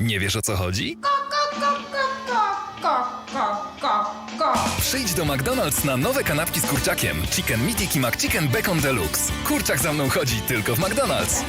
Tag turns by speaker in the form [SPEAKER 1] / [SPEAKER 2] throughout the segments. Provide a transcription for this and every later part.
[SPEAKER 1] Nie wiesz o co chodzi? Przyjdź do McDonald's na nowe kanapki z kurczakiem. Chicken Meaty i McChicken Bacon Deluxe. Kurczak za mną chodzi tylko w McDonald's.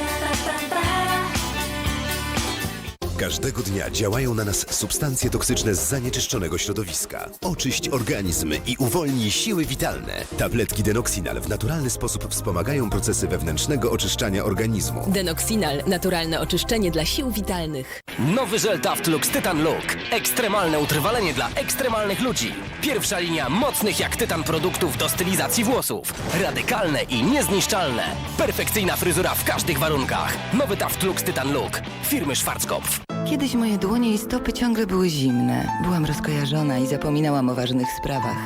[SPEAKER 2] Każdego dnia działają na nas substancje toksyczne z zanieczyszczonego środowiska. Oczyść organizm i uwolnij siły witalne. Tabletki Denoxinal w naturalny sposób wspomagają procesy wewnętrznego oczyszczania organizmu.
[SPEAKER 3] Denoxinal, naturalne oczyszczenie dla sił witalnych.
[SPEAKER 4] Nowy żel Taft Lux Tytan Look. Ekstremalne utrwalenie dla ekstremalnych ludzi. Pierwsza linia mocnych jak tytan produktów do stylizacji włosów. Radykalne i niezniszczalne. Perfekcyjna fryzura w każdych warunkach. Nowy Taft Lux Tytan Look. Firmy Schwarzkopf.
[SPEAKER 5] Kiedyś moje dłonie i stopy ciągle były zimne. Byłam rozkojarzona i zapominałam o ważnych sprawach.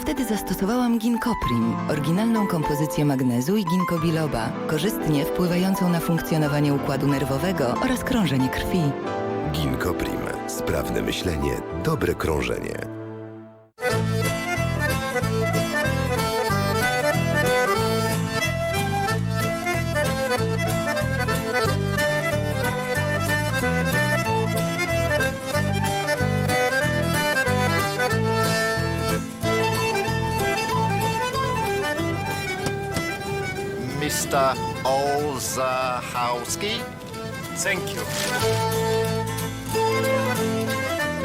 [SPEAKER 5] Wtedy zastosowałam ginkoprim, oryginalną kompozycję magnezu i ginkgo biloba, korzystnie wpływającą na funkcjonowanie układu nerwowego oraz krążenie krwi.
[SPEAKER 2] Ginkgo Prim. Sprawne myślenie, dobre krążenie.
[SPEAKER 6] Mr. Olzahowski?
[SPEAKER 7] Thank you.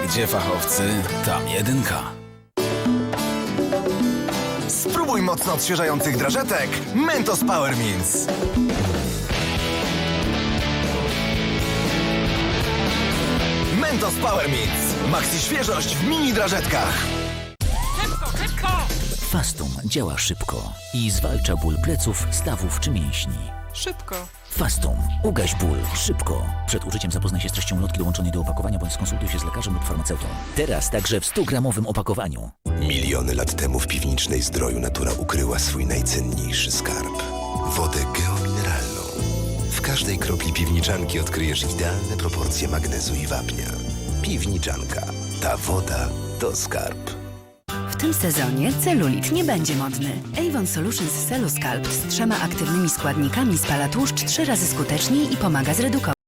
[SPEAKER 1] Gdzie fachowcy, tam jedynka.
[SPEAKER 7] Spróbuj mocno odświeżających drażetek Mentos Power Mints. Mentos Power Mints. Maxi świeżość w mini drażetkach.
[SPEAKER 8] Fastum działa szybko i zwalcza ból pleców, stawów czy mięśni.
[SPEAKER 9] Szybko.
[SPEAKER 8] Fastum. Ugaś ból szybko. Przed użyciem zapoznaj się z treścią ulotki dołączonej do opakowania bądź skonsultuj się z lekarzem lub farmaceutą. Teraz także w 100-gramowym opakowaniu.
[SPEAKER 2] Miliony lat temu w piwniczej zdroju natura ukryła swój najcenniejszy skarb. Wodę geomineralną. W każdej kropli piwniczanki odkryjesz idealne proporcje magnezu i wapnia. Piwniczanka. Ta woda to skarb.
[SPEAKER 10] Tym sezonie celulit nie będzie modny. Avon Solutions Celluscalp z trzema aktywnymi składnikami spala tłuszcz trzy razy skuteczniej i pomaga zredukować